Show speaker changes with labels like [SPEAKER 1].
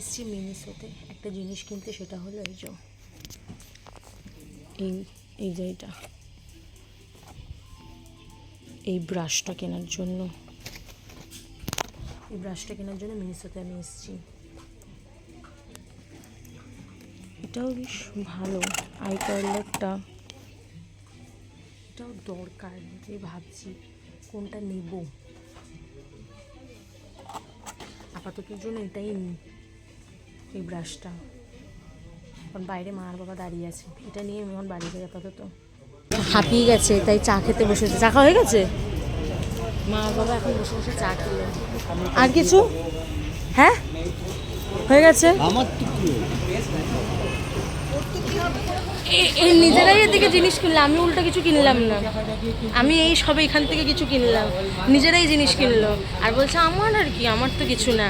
[SPEAKER 1] এসেছি মিনিসোতে। একটা জিনিস কিনতে, সেটা হলো এই যে, এই এই যে এটা। এই ব্রাশটা কেনার জন্য। এই ব্রাশটা কেনার জন্য মিনিসোতে আমি এসেছি। এটাও বেশ ভালো। আই পার্লারটা এটাও দরকার যে ভাবছি কোনটা নেব। আপাতত জন্য এটাই নিই। এই ব্রাশটা এখন বাইরে মা আর বাবা দাঁড়িয়ে আছে। এটা নিয়ে আমি এখন বাড়ি যাই আপাতত। হাঁপিয়ে গেছে তাই চা খেতে বসেছে চা খাওয়া হয়ে গেছে? মা আর বাবা এখন বসে বসে চা খেলো। আর কিছু? হ্যাঁ? হয়ে গেছে?
[SPEAKER 2] আমার তো
[SPEAKER 1] এই নিজেরাই এদিকে জিনিস কিনলাম আমি উল্টো কিছু কিনলাম না। আমি এই সবে এখান থেকে কিছু কিনলাম। নিজেরাই জিনিস কিনলো। আর বলছে আমার আর কি? আমার তো কিছু না।